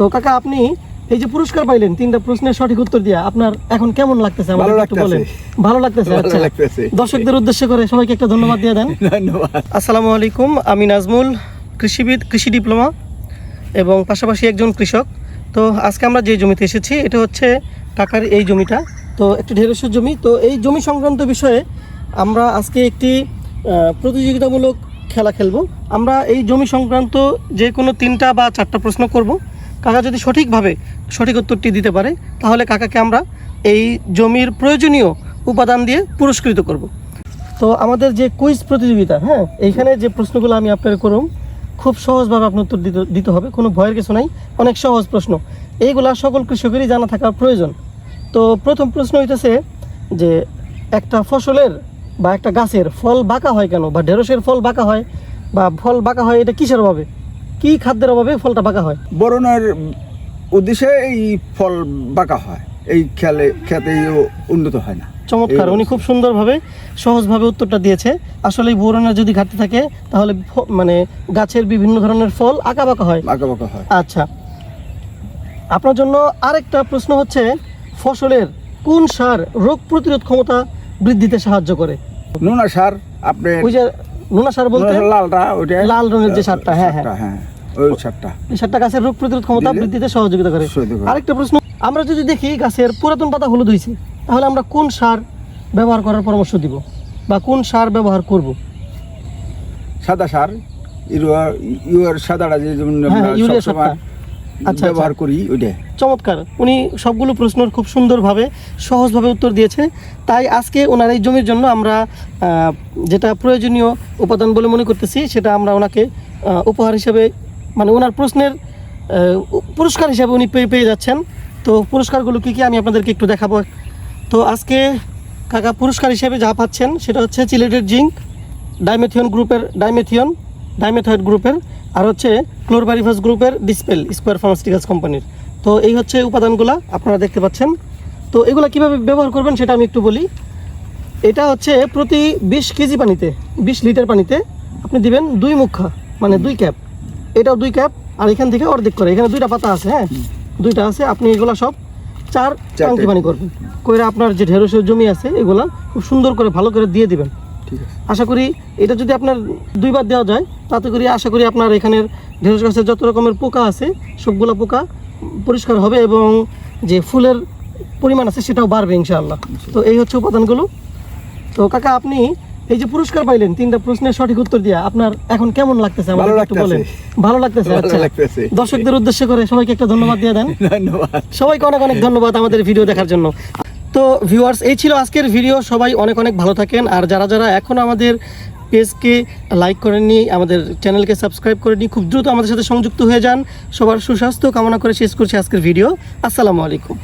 তো কাকা আপনি এই যে পুরস্কার পাইলেন তিনটা প্রশ্নের সঠিক উত্তর দিয়া আপনার এখন কেমন লাগতেছে আমাদের ভালো একটু লাগতেছে। বলেন ভালো লাগতেছে আচ্ছা। লাগতেছে। দর্শকদের উদ্দেশ্য করে সবাইকে একটা ধন্যবাদ দিয়ে দেন। ধন্যবাদ। আসসালামু আলাইকুম আমি নাজমুল কৃষিবিদ কৃষি ডিপ্লোমা এবং পাশাপাশি একজন কৃষক। তো আজকে আমরা যে জমিতে এসেছি এটা হচ্ছে কাকার এই জমিটা। তো একটি ঢেঁড়সের জমি। তো এই জমি সংক্রান্ত বিষয়ে আমরা আজকে একটি প্রতিযোগিতামূলক খেলা খেলব। আমরা এই জমি সংক্রান্ত যে কোনো তিনটা বা চারটা প্রশ্ন করব। কাকা যদি সঠিকভাবে সঠিক উত্তরটি দিতে পারে, তাহলে কাকাকে আমরা এই জমির প্রয়োজনীয় উপাদান দিয়ে পুরস্কৃত করব। তো আমাদের যে কুইজ প্রতিযোগিতা হ্যাঁ এইখানে যে প্রশ্নগুলো আমি আপনার করুম, খুব সহজভাবে আপনার উত্তর দিতে দিতে হবে, কোনো ভয়ের কিছু নাই, অনেক সহজ প্রশ্ন। এইগুলা সকল কৃষকেরই জানা থাকা প্রয়োজন। তো প্রথম প্রশ্ন হইতেছে যে, একটা ফসলের বা একটা গাছের ফল বাঁকা হয় কেন? বা ঢেঁড়সের ফল বাঁকা হয়? বা ফল বাঁকা হয় এটা কিসের অভাবে? কি খাদ্যের অভাবে ফলটা বাঁকা হয়? বরণের উদ্দেশ্যে এই ফল বাঁকা হয়। এই খেলে খেতে উন্নত হয় না। চমৎকার উনি খুব সুন্দরভাবে সহজভাবে উত্তরটা দিয়েছে। আসলে বোরনের যদি ঘাটতি থাকে তাহলে মানে গাছের বিভিন্ন ধরনের ফল আঁকা বাঁকা হয়। বাঁকা বাঁকা হয়। আচ্ছা আপনার জন্য আরেকটা প্রশ্ন হচ্ছে ফসলের কোন সার রোগ প্রতিরোধ ক্ষমতা বৃদ্ধিতে সাহায্য করে? নোনা সার আপনি ওই যে সার বলতে? লালটা ওইটা? লাল রঙের যে সারটা, হ্যাঁ, হ্যাঁ। হ্যাঁ ওই সারটা। এই সারটা গাছের রোগ প্রতিরোধ ক্ষমতা বৃদ্ধিতে সহযোগিতা করে। আরেকটা প্রশ্ন আমরা যদি দেখি গাছের পুরাতন পাতা হলুদ হয়েছে তাহলে আমরা কোন সার ব্যবহার করার পরামর্শ দিব? বা কোন সার ব্যবহার করব? সাদা সার ইউরিয়ার সাদাটা যে যেমন আচ্ছা, ব্যবহার করি ওইটা। চমৎকার। উনি সবগুলো প্রশ্নের খুব সুন্দরভাবে সহজভাবে উত্তর দিয়েছে। তাই আজকে ওনার এই জমির জন্য আমরা যেটা প্রয়োজনীয় উপাদান বলে মনে করতেছি সেটা আমরা ওনাকে উপহার হিসেবে মানে ওনার প্রশ্নের পুরস্কার হিসেবে উনি পেয়ে পেয়ে যাচ্ছেন। তো পুরস্কারগুলো কী কী আমি আপনাদেরকে একটু দেখাবো। তো আজকে কাকা পুরস্কার হিসেবে যা পাচ্ছেন সেটা হচ্ছে চিলেটেড জিঙ্ক ডাইমেথিয়ন গ্রুপের ডাইমেথিয়ন ডাইমেথয়েড গ্রুপের আর হচ্ছে ক্লোরবারিফাস গ্রুপের ডিসপেল স্কোয়ার ফার্মাস্টিক্যালস কোম্পানির। তো এই হচ্ছে উপাদানগুলো আপনারা দেখতে পাচ্ছেন। তো এগুলো কীভাবে ব্যবহার করবেন সেটা আমি একটু বলি। এটা হচ্ছে প্রতি বিশ কেজি পানিতে বিশ লিটার পানিতে আপনি দিবেন দুই মুখা মানে দুই ক্যাপ। এটাও দুই ক্যাপ আর এখান থেকে অর্ধেক করে। এখানে দুইটা পাতা আছে হ্যাঁ? দুইটা আছে আপনি এগুলো সব চার। টাঙ্কি পানি করবেন। করে আপনার যে ঢেঁড়সের জমি আছে এগুলা খুব সুন্দর করে ভালো করে দিয়ে দিবেন। আশা করি এটা যদি আপনার দুইবার দেওয়া যায় তাতে করে আশা করি আপনার এখানের ঢেঁড়স গাছের যত রকমের পোকা আছে সবগুলো পোকা পরিষ্কার হবে এবং যে ফুলের পরিমাণ আছে সেটাও বাড়বে ইনশাআল্লাহ। তো এই হচ্ছে উপাদানগুলো। তো কাকা আপনি এই যে পুরস্কার পাইলেন তিনটা প্রশ্নের সঠিক উত্তর দিয়া আপনার এখন কেমন লাগতেছে ভালো একটু বলেন। লাগতেছে। ভালো লাগতেছে আচ্ছা। লাগতেছে। দর্শকদের উদ্দেশ্য করে সবাইকে একটা ধন্যবাদ দিয়ে দেন। ধন্যবাদ। সবাইকে অনেক অনেক ধন্যবাদ আমাদের ভিডিও দেখার জন্য। তো ভিউয়ার্স এই ছিল আজকের ভিডিও সবাই অনেক অনেক ভালো থাকেন। আর যারা যারা এখন আমাদের পেজকে লাইক করেননি, আমাদের চ্যানেলকে সাবস্ক্রাইব করেনি খুব দ্রুত আমাদের সাথে সংযুক্ত হয়ে যান। সবার সুস্বাস্থ্য কামনা করে শেষ করছি আজকের ভিডিও আসসালামু আলাইকুম।